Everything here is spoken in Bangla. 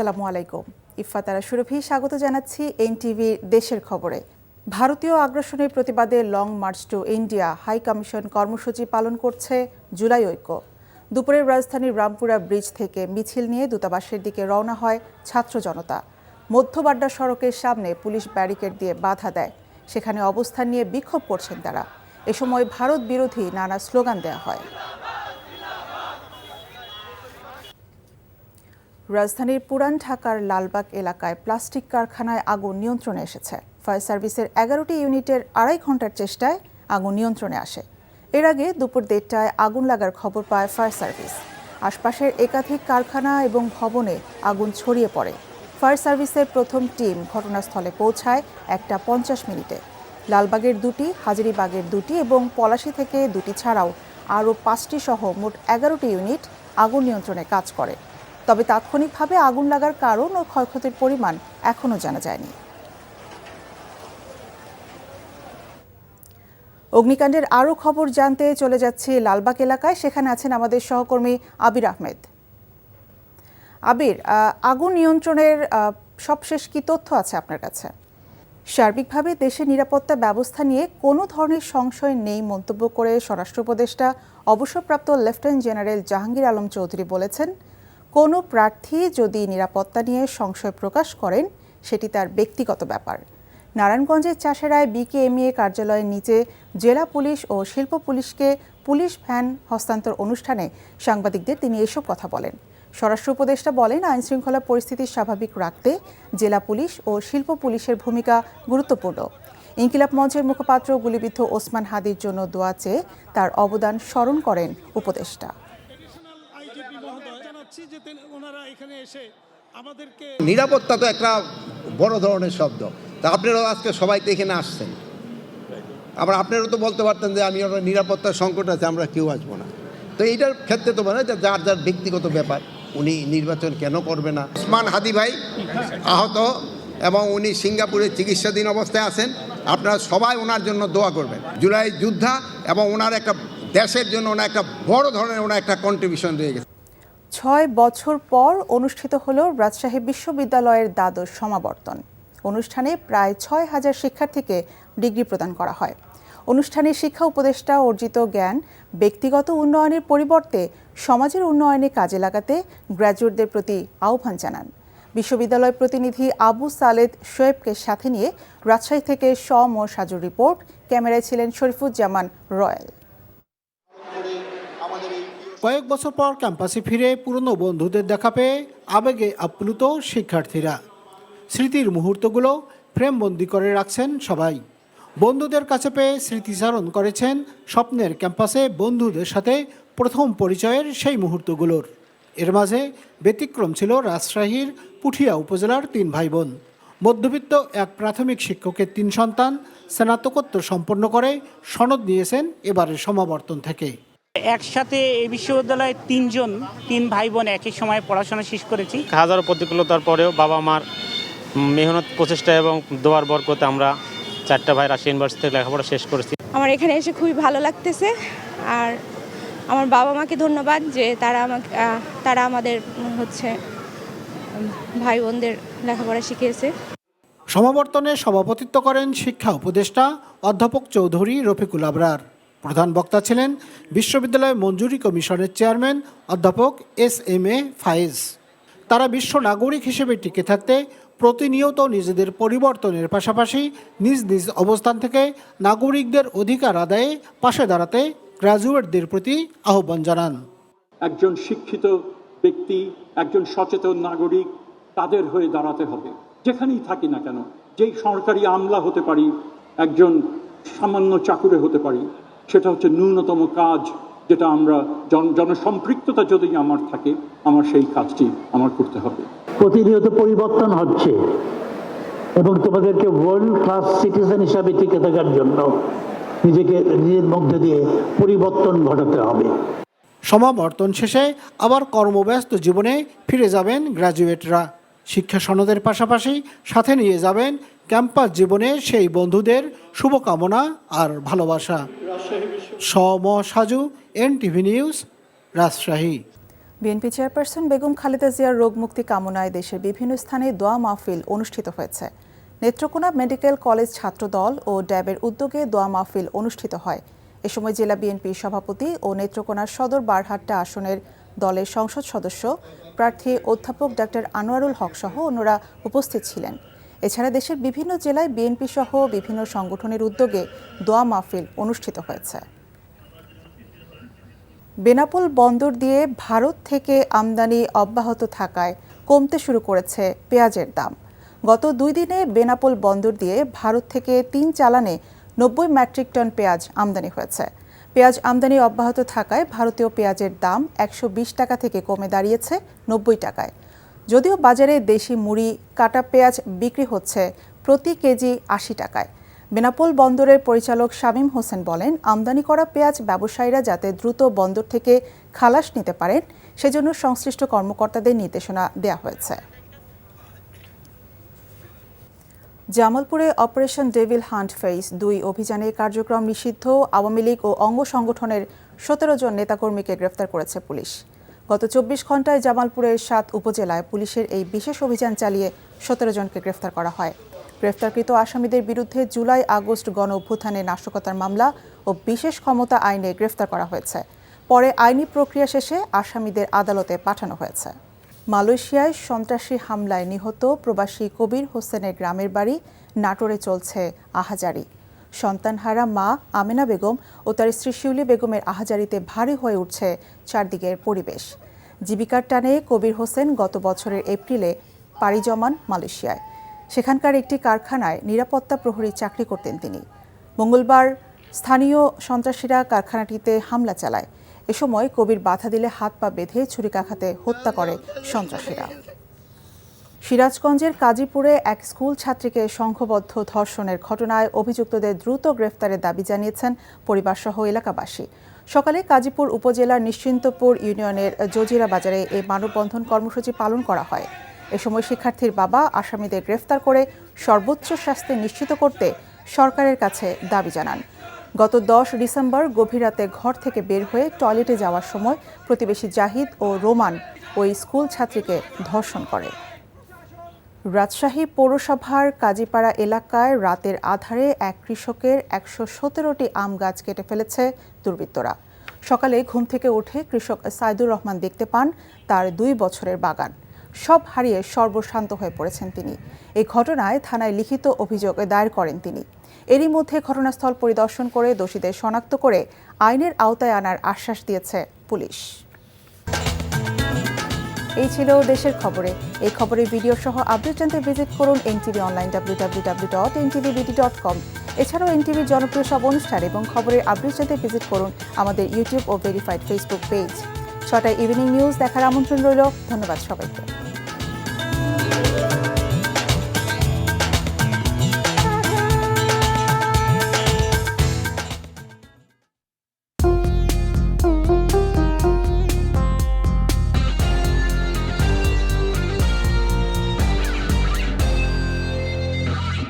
আসসালামু আলাইকুম। ইফাতারা সুরভি স্বাগত জানাচ্ছি এনটিভি দেশের খবরে। ভারতীয় আগ্রাসনের প্রতিবাদে long march to India high commission কর্মসূচি পালন করছে জুলাই ঐক্য। দুপুরে রাজধানীর রামপুরা ব্রিজ থেকে মিছিল নিয়ে দূতাবাসের দিকে রওনা হয় ছাত্র জনতা। মধ্যবাড্ডা সড়কের সামনে পুলিশ ব্যারিকেড দিয়ে বাধা দেয়। সেখানে অবস্থান নিয়ে বিক্ষোভ করছেন তারা। এ সময় ভারত বিরোধী নানা স্লোগান দেওয়া হয়। রাজধানীর পুরান ঢাকার লালবাগ এলাকায় প্লাস্টিক কারখানায় আগুন নিয়ন্ত্রণে এসেছে। ফায়ার সার্ভিসের এগারোটি ইউনিটের আড়াই ঘণ্টার চেষ্টায় আগুন নিয়ন্ত্রণে আসে। এর আগে দুপুর দেড়টায় আগুন লাগার খবর পায় ফায়ার সার্ভিস। আশপাশের একাধিক কারখানা এবং ভবনে আগুন ছড়িয়ে পড়ে। ফায়ার সার্ভিসের প্রথম টিম ঘটনাস্থলে পৌঁছায় একটা পঞ্চাশ মিনিটে। লালবাগের দুটি, হাজারিবাগের দুটি এবং পলাশি থেকে দুটি ছাড়াও আরও পাঁচটি সহ মোট এগারোটি ইউনিট আগুন নিয়ন্ত্রণে কাজ করে। তবে তাৎক্ষণিকভাবে আগুন লাগার কারণ ও ক্ষয়ক্ষতির পরিমাণ এখনও জানা যায়নি। অগ্নিকাণ্ডের আরও খবর জানতে চলে যাচ্ছি লালবাগ এলাকায়। সেখানে আছেন আমাদের সহকর্মী আবির আহমেদ। আবির আগুন নিয়ন্ত্রণের সবশেষ কি তথ্য আছে আপনার কাছে? সার্বিকভাবে দেশের নিরাপত্তা ব্যবস্থা নিয়ে কোনো ধরনের সংশয় নেই মন্তব্য করে স্বরাষ্ট্র উপদেষ্টা, অবসরপ্রাপ্ত লেফটেন্যান্ট জেনারেল জাহাঙ্গীর আলম চৌধুরী বলেছেন কোনো প্রার্থী যদি নিরাপত্তা নিয়ে সংশয় প্রকাশ করেন, সেটি তার ব্যক্তিগত ব্যাপার। নারায়ণগঞ্জের চাষেরায় বিকেএমইএ কার্যালয়ের নিচে জেলা পুলিশ ও শিল্প পুলিশকে পুলিশ ভ্যান হস্তান্তর অনুষ্ঠানে সাংবাদিকদের তিনি এসব কথা বলেন। স্বরাষ্ট্র উপদেষ্টা বলেন, আইনশৃঙ্খলা পরিস্থিতি স্বাভাবিক রাখতে জেলা পুলিশ ও শিল্প পুলিশের ভূমিকা গুরুত্বপূর্ণ। ইনকিলাব মঞ্চের মুখপাত্র গুলিবিদ্ধ ওসমান হাদির জন্য দোয়া চেয়ে তার অবদান স্মরণ করেন উপদেষ্টা। যে ওনারা এখানে এসে আমাদেরকে নিরাপত্তা তো একটা বড় ধরনের শব্দ। তা আপনারাও আজকে সবাই তো এখানে আসছেন। আবার আপনারাও তো বলতে পারতেন যে আমি ওরা নিরাপত্তার সংকট আছে আমরা কেউ আসব না। তো এইটার ক্ষেত্রে তো মানে যার যার ব্যক্তিগত ব্যাপার উনি নির্বাচন কেন করবে না? ওসমান হাদি ভাই আহত এবং উনি সিঙ্গাপুরে চিকিৎসাধীন অবস্থায় আছেন। আপনারা সবাই ওনার জন্য দোয়া করবেন। জুলাই যোদ্ধা এবং ওনার একটা দেশের জন্য ওনার একটা বড় ধরনের ওনার একটা কন্ট্রিবিউশন রয়ে গেছে। ছয় বছর পর অনুষ্ঠিত হল রাজশাহী বিশ্ববিদ্যালয়ের দ্বাদশ সমাবর্তন। অনুষ্ঠানে প্রায় ছয় হাজার শিক্ষার্থীকে ডিগ্রি প্রদান করা হয়। অনুষ্ঠানে শিক্ষা উপদেষ্টা অর্জিত জ্ঞান, ব্যক্তিগত উন্নয়নের পরিবর্তে সমাজের উন্নয়নে কাজে লাগাতে গ্র্যাজুয়েটদের প্রতি আহ্বান জানান। বিশ্ববিদ্যালয় প্রতিনিধি আবু সালেদ শোয়েবকে সাথে নিয়ে রাজশাহী থেকে সম ও সাজুর রিপোর্ট। ক্যামেরায় ছিলেন শরীফুজ্জামান রয়্যাল কয়েক বছর পর ক্যাম্পাসে ফিরে পুরনো বন্ধুদের দেখা পেয়ে আবেগে আপ্লুত শিক্ষার্থীরা। স্মৃতির মুহূর্তগুলো ফ্রেমবন্দি করে রাখছেন সবাই। বন্ধুদের কাছে পেয়ে স্মৃতিচারণ করেছেন স্বপ্নের ক্যাম্পাসে বন্ধুদের সাথে প্রথম পরিচয়ের সেই মুহূর্তগুলোর। এর মাঝে ব্যতিক্রম ছিল রাজশাহীর পুঠিয়া উপজেলার তিন ভাই বোন মধ্যবিত্ত এক প্রাথমিক শিক্ষকের তিন সন্তান স্নাতকোত্তর সম্পন্ন করে সনদ নিয়েছেন এবারের সমাবর্তন থেকে। একসাথে এই বিশ্ববিদ্যালয়ে তিনজন তিন ভাই বোন একই সময় পড়াশোনা শেষ করেছি। হাজারো প্রতিকূলতার পরেও বাবা মার মেহনত প্রচেষ্টা এবং দোয়ার বরকতে আমরা চারটা ভাই রাশিয়া ইউনিভার্সিটি থেকে লেখাপড়া শেষ করেছি। আমার এখানে এসে খুবই ভালো লাগতেছে আর আমার বাবা মাকে ধন্যবাদ যে তারা আমাকে তারা আমাদের হচ্ছে ভাই বোনদের লেখাপড়া শিখিয়েছে। সমাবর্তনে সভাপতিত্ব করেন শিক্ষা উপদেষ্টা অধ্যাপক চৌধুরী রফিকুল আবরার। প্রধান বক্তা ছিলেন বিশ্ববিদ্যালয় মঞ্জুরি কমিশনের চেয়ারম্যান অধ্যাপক এস এম এ ফায়েজ। তারা বিশ্ব নাগরিক হিসেবে টিকে থাকতে প্রতিনিয়ত নিজেদের পরিবর্তনের পাশাপাশি নিজ নিজ অবস্থান থেকে নাগরিকদের অধিকার আদায়ে পাশে দাঁড়াতে গ্রাজুয়েটদের প্রতি আহ্বান জানান। একজন শিক্ষিত ব্যক্তি, একজন সচেতন নাগরিক তাদের হয়ে দাঁড়াতে হবে। যেখানেই থাকি না কেন, যেই সরকারি আমলা হতে পারি, একজন সামান্য চাকুরে হতে পারি সেটা হচ্ছে ন্যূনতম কাজ যেটা আমরা জন জনসম্পৃক্ততা যদি আমার থাকে আমার সেই কাজটি আমার করতে হবে। প্রতিনিয়ত পরিবর্তন হচ্ছে এবং তোমাদেরকে ওয়ার্ল্ড ক্লাস সিটিজেন হিসাবে টিকে থাকার জন্য নিজেকে নিজের মধ্যে দিয়ে পরিবর্তন ঘটাতে হবে। সমাবর্তন শেষে আবার কর্মব্যস্ত জীবনে ফিরে যাবেন গ্র্যাজুয়েটরা শিক্ষা সনদের পাশাপাশি সাথে নিয়ে যাবেন ক্যাম্পাস জীবনে সেই বন্ধুদের শুভকামনা আর ভালোবাসা। সম Saju N TV news, Rajshahi. BNP chairperson Begum Khaleda জিয়ার রোগ মুক্তি কামনায় দেশের বিভিন্ন স্থানে দোয়া মাহফিল অনুষ্ঠিত হয়েছে। নেত্রকোনা মেডিকেল কলেজ ছাত্রদল ও ড্যাবের উদ্যোগে দোয়া মাহফিল অনুষ্ঠিত হয়। এ সময় জেলা বিএনপির সভাপতি ও নেত্রকোনার সদর বারহাট্টা আসনের দলের সংসদ সদস্য প্রার্থী অধ্যাপক ডাক্তার আনোয়ারুল হক সহ অন্যরা উপস্থিত ছিলেন। এছাড়া দেশের বিভিন্ন জেলায় বিএনপি সহ বিভিন্ন সংগঠনের উদ্যোগে দোয়া মাহফিল অনুষ্ঠিত হয়েছে। বেনাপোল বন্দর দিয়ে ভারত থেকে আমদানি অব্যাহত থাকায় কমতে শুরু করেছে পেঁয়াজের দাম। গত দুই দিনে বেনাপোল বন্দর দিয়ে ভারত থেকে তিন চালানে নব্বই মেট্রিক টন পেঁয়াজ আমদানি হয়েছে। পেঁয়াজ আমদানি অব্যাহত থাকায় ভারতীয় পেঁয়াজের দাম একশো বিশ টাকা থেকে কমে দাঁড়িয়েছে নব্বই টাকায়। যদিও বাজারে দেশি মুড়ি, কাটা পেঁয়াজ বিক্রি হচ্ছে প্রতি কেজি আশি টাকায়। বেনাপোল বন্দরের পরিচালক শামীম হোসেন বলেন, আমদানি করা পেঁয়াজ ব্যবসায়ীরা যাতে দ্রুত বন্দর থেকে খালাস নিতে পারেন, সেজন্য সংশ্লিষ্ট কর্মকর্তাদের নির্দেশনা দেওয়া হয়েছে। জামালপুরে অপারেশন ডেভিল হান্ট ফেইস দুই অভিযানে কার্যক্রম নিষিদ্ধ, আওয়ামী লীগ ও অঙ্গ সংগঠনের সতেরো জন নেতাকর্মীকে গ্রেফতার করেছে পুলিশ। গত চব্বিশ ঘন্টায় জামালপুরের সাত উপজেলায় পুলিশের এই বিশেষ অভিযান চালিয়ে সতেরো জনকে গ্রেফতার করা হয়। গ্রেফতারকৃত আসামিদের বিরুদ্ধে জুলাই আগস্ট গণ অভ্যুত্থানে নাশকতার মামলা ও বিশেষ ক্ষমতা আইনে গ্রেফতার করা হয়েছে। পরে আইনি প্রক্রিয়া শেষে আসামিদের আদালতে পাঠানো হয়েছে। মালয়েশিয়ায় সন্ত্রাসী হামলায় নিহত প্রবাসী কবির হোসেনের গ্রামের বাড়ি নাটোরে চলছে আহাজারি। সন্তানহারা মা আমেনা বেগম ও তার স্ত্রী শিউলি বেগমের আহাজারিতে ভারী হয়ে উঠছে চারদিকের পরিবেশ। জীবিকার টানে কবির হোসেন গত বছরের এপ্রিলে পাড়ি জমান মালয়েশিয়ায়। সেখানকার একটি কারখানায় নিরাপত্তা প্রহরী চাকরি করতেন তিনি। মঙ্গলবার স্থানীয় সন্ত্রাসীরা কারখানাটিতে হামলা চালায়। এ সময় কবির বাধা দিলে হাত পা বেঁধে ছুরিকাঘাতে হত্যা করে সন্ত্রাসীরা। সিরাজগঞ্জের কাজীপুরে এক স্কুল ছাত্রীকে সংঘবদ্ধ ধর্ষণের ঘটনায় অভিযুক্তদের দ্রুত গ্রেফতারের দাবি জানিয়েছেন পরিবারসহ এলাকাবাসী। সকালে কাজীপুর উপজেলার নিশ্চিন্তপুর ইউনিয়নের জজিরা বাজারে এই মানববন্ধন কর্মসূচি পালন করা হয়। এ সময় শিক্ষার্থীর বাবা আসামিদের গ্রেফতার করে সর্বোচ্চ শাস্তি নিশ্চিত করতে সরকারের কাছে দাবি জানান। গত দশ ডিসেম্বর গভীর রাতে ঘর থেকে বের হয়ে টয়লেটে যাওয়ার সময় প্রতিবেশী জাহিদ ও রোমান ওই স্কুল ছাত্রীকে ধর্ষণ করে। রাজশাহী পৌরসভার কাজীপাড়া এলাকায় রাতের আধারে এক কৃষকের একশো সতেরোটি আম গাছ কেটে ফেলেছে দুর্বৃত্তরা। সকালে ঘুম থেকে উঠে কৃষক সাইদুর রহমান দেখতে পান তার দুই বছরের বাগান। সব হারিয়ে সর্বশান্ত হয়ে পড়েছেন তিনি। এই ঘটনায় থানায় লিখিত অভিযোগ দায়ের করেন তিনি। এরই মধ্যে ঘটনাস্থল পরিদর্শন করে দোষীদের শনাক্ত করে আইনের আওতায় আনার আশ্বাস দিয়েছে পুলিশ। এই ছিল দেশের খবরে। এই খবরের ভিডিও সহ আপডেট জানতে ভিজিট করুন NTV online W W W dot ntvbd dot com এছাড়াও এনটিভির জনপ্রিয় সব অনুষ্ঠান এবং খবরের আপডেট জানতে ভিজিট করুন আমাদের ইউটিউব ও ভেরিফাইড ফেসবুক পেজ ছটায় ইভিনিং নিউজ দেখার আমন্ত্রণ রইল। ধন্যবাদ সবাইকে।